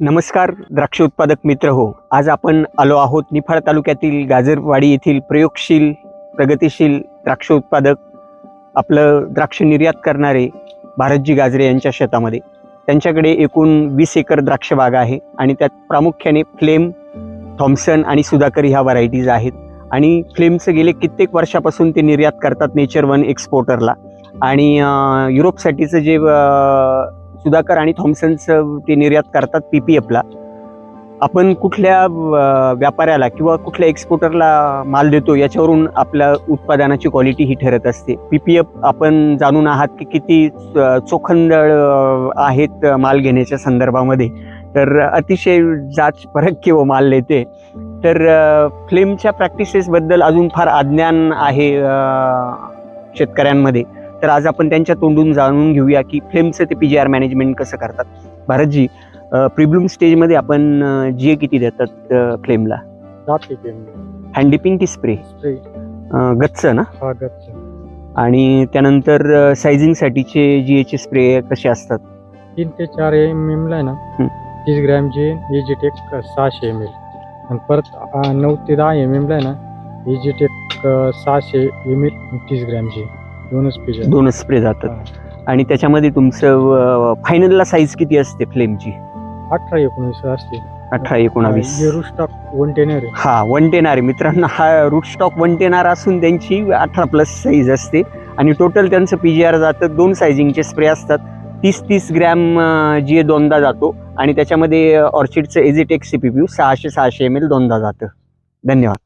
नमस्कार द्राक्ष उत्पादक मित्र हो. आज आपण आलो आहोत निफाड तालुक्यातील गाजरवाडी येथील प्रयोगशील प्रगतिशील द्राक्ष उत्पादक आपलं द्राक्ष निर्यात करणारे भारतजी गाजरे यांच्या शेतामध्ये. त्यांच्याकडे एकूण वीस एकर द्राक्ष बाग आहे आणि त्यात प्रामुख्याने फ्लेम थॉम्सन आणि सुधाकर ह्या व्हरायटीज आहेत. आणि फ्लेमचं गेले कित्येक वर्षापासून ते निर्यात करतात नेचर वन एक्सपोर्टरला. आणि युरोपसाठीचं जे सुधाकर आणि थॉम्सनचं ते निर्यात करतात पी पी एफला आपण कुठल्या व्यापाऱ्याला किंवा कुठल्या एक्सपोर्टरला माल देतो याच्यावरून आपल्या उत्पादनाची क्वालिटी ही ठरत असते. पी पी एफ आपण जाणून आहात की किती चोखंदळ आहेत माल घेण्याच्या संदर्भामध्ये. तर अतिशय जाच परक किंवा माल देते तर फ्लेमच्या प्रॅक्टिसेसबद्दल अजून फार अज्ञान आहे शेतकऱ्यांमध्ये. तर आज आपण त्यांच्या तोंडून जाणून घेऊया की फ्लेमचं ते पी जी आर मॅनेजमेंट कसं करतात. भारतजी प्रिब्लूम स्टेजमध्ये आपण जी ए किती देतात फ्लेमला? सात ppm हँड डिपिंग की स्प्रे. गच्च ना? गच्च. आणि त्यानंतर सायझिंगसाठीचे जी एचे स्प्रे कसे असतात? तीन ते चार एम एम ला ना. तीस ग्रॅमचे एजीटेक सहाशे एम एल आणि परत नऊ ते दहा एम एम ला ना? एजीटेक सहाशे एम एल तीस ग्रॅमचे दोनच स्प्रे जातात. आणि त्याच्यामध्ये तुमचं फायनलला साईज किती असते फ्लेमची अठरा एकोणवीस असते. अठरा एकोणावीस. रुस्टॉक वन टेनर हा वन टेन आर मित्रांनो हा root stock one ten R असून त्यांची अठरा प्लस साईज असते. आणि टोटल त्यांचं पी जी आर जातं. दोन सायझिंगचे स्प्रे असतात. तीस तीस ग्रॅम जी दोनदा जातो. आणि त्याच्यामध्ये ऑर्चिडचं एजिटेक सी पी पी सहाशे सहाशे एम एल दोनदा जातं. धन्यवाद.